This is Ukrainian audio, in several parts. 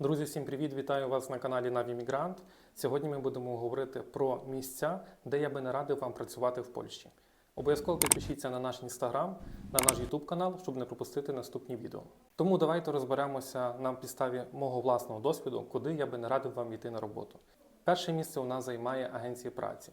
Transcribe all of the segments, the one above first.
Друзі, всім привіт! Вітаю вас на каналі Навімігрант. Сьогодні ми будемо говорити про місця, де я би не радив вам працювати в Польщі. Обов'язково підпишіться на наш інстаграм, на наш Ютуб канал, щоб не пропустити наступні відео. Тому давайте розберемося на підставі мого власного досвіду, куди я би не радив вам йти на роботу. Перше місце у нас займає агенція праці.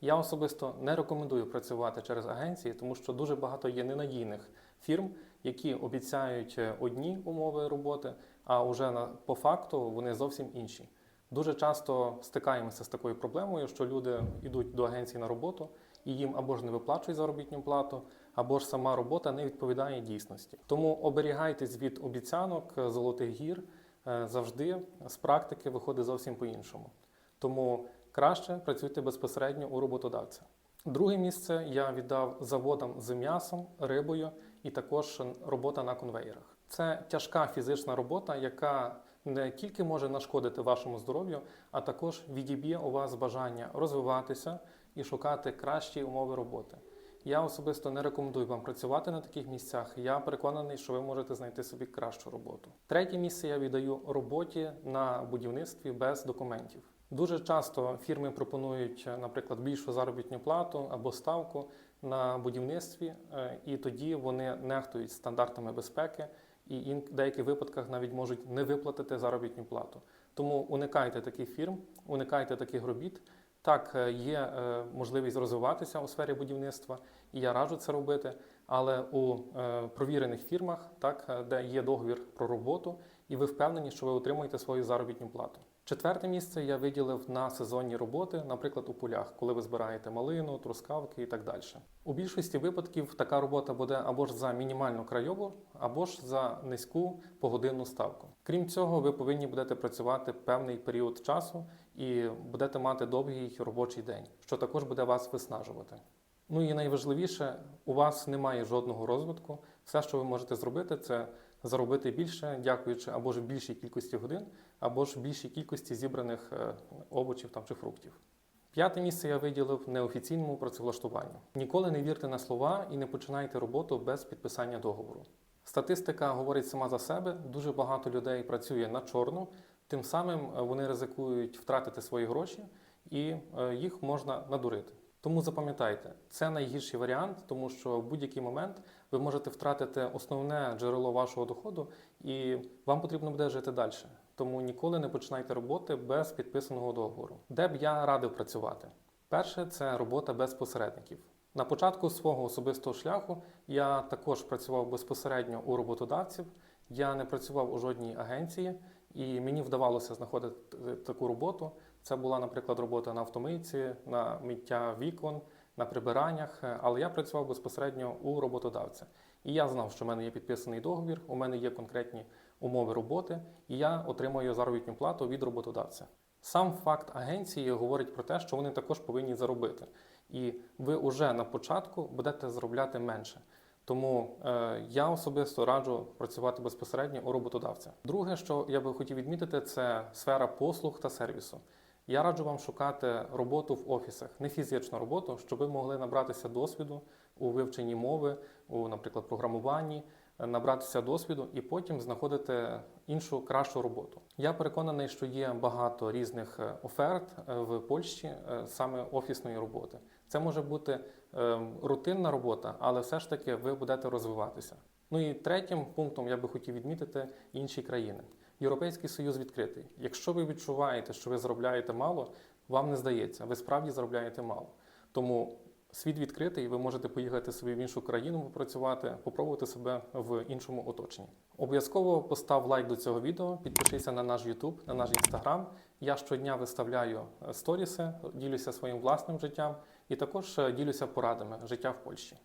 Я особисто не рекомендую працювати через агенції, тому що дуже багато є ненадійних фірм, які обіцяють е, одні умови роботи, а вже на по факту вони зовсім інші. Дуже часто стикаємося з такою проблемою, що люди йдуть до агенції на роботу і їм або ж не виплачують заробітну плату, або ж сама робота не відповідає дійсності. Тому оберігайтесь від обіцянок е, золотих гір. Е, Завжди з практики виходить зовсім по-іншому. Тому краще працюйте безпосередньо у роботодавця. Друге місце я віддав заводам з м'ясом, рибою і також робота на конвеєрах. Це тяжка фізична робота, яка не тільки може нашкодити вашому здоров'ю, а також відіб'є у вас бажання розвиватися і шукати кращі умови роботи. Я особисто не рекомендую вам працювати на таких місцях. Я переконаний, що ви можете знайти собі кращу роботу. Третє місце я віддаю роботі на будівництві без документів. Дуже часто фірми пропонують, наприклад, більшу заробітну плату або ставку на будівництві, е, і тоді вони нехтують стандартами безпеки і в деяких випадках навіть можуть не виплатити заробітну плату. Тому уникайте таких фірм, уникайте таких робіт. Так, е, є е, можливість розвиватися у сфері будівництва, і я раджу це робити. Але у е, провірених фірмах, так, де є договір про роботу, і ви впевнені, що ви отримуєте свою заробітну плату. Четверте місце я виділив на сезонні роботи, наприклад, у полях, коли ви збираєте малину, трускавки і так далі. У більшості випадків така робота буде або ж за мінімальну крайову, або ж за низьку погодинну ставку. Крім цього, ви повинні будете працювати певний період часу і будете мати довгий робочий день, що також буде вас виснажувати. Ну і найважливіше, у вас немає жодного розвитку. Все, що ви можете зробити, це заробити більше, дякуючи або ж більшій кількості годин, або ж більшій кількості зібраних е, овочів там чи фруктів. П'яте місце я виділив неофіційному працевлаштуванню. Ніколи не вірте на слова і не починайте роботу без підписання договору. Статистика говорить сама за себе. Дуже багато людей працює на чорну, тим самим е, вони ризикують втратити свої гроші і е, їх можна надурити. Тому запам'ятайте, це найгірший варіант, тому що в будь-який момент ви можете втратити основне джерело вашого доходу, і вам потрібно буде жити далі. Тому ніколи не починайте роботи без підписаного договору. Де б я радив працювати? Перше це робота без посередників. На початку свого особистого шляху я також працював безпосередньо у роботодавців. Я не працював у жодній агенції, і мені вдавалося знаходити таку роботу. Це була, наприклад, робота на автомийці, на миття вікон, на прибираннях. Але я працював безпосередньо у роботодавця. І я знав, що в мене є підписаний договір, у мене є конкретні умови роботи, і я отримую заробітну плату від роботодавця. Сам факт агенції говорить про те, що вони також повинні заробити. І ви вже на початку будете заробляти менше. Тому е, я особисто раджу працювати безпосередньо у роботодавця. Друге, що я би хотів відмітити, це сфера послуг та сервісу. Я раджу вам шукати роботу в офісах, не фізичну роботу, щоб ви могли набратися досвіду у вивченні мови, у, наприклад, програмуванні, набратися досвіду і потім знаходити іншу кращу роботу. Я переконаний, що є багато різних е, оферт е, в Польщі е, саме офісної роботи. Це може бути е, рутинна робота, але все ж таки ви будете розвиватися. Ну і третім пунктом я би хотів відмітити інші країни. Європейський союз відкритий. Якщо ви відчуваєте, що ви заробляєте мало, вам не здається, ви справді заробляєте мало. Тому світ відкритий, ви можете поїхати собі в іншу країну попрацювати, попробувати себе в іншому оточенні. Обов'язково постав лайк до цього відео, підпишися на наш YouTube, на наш Instagram. Я щодня виставляю е, сторіси, ділюся своїм власним життям і також е, ділюся порадами життя в Польщі.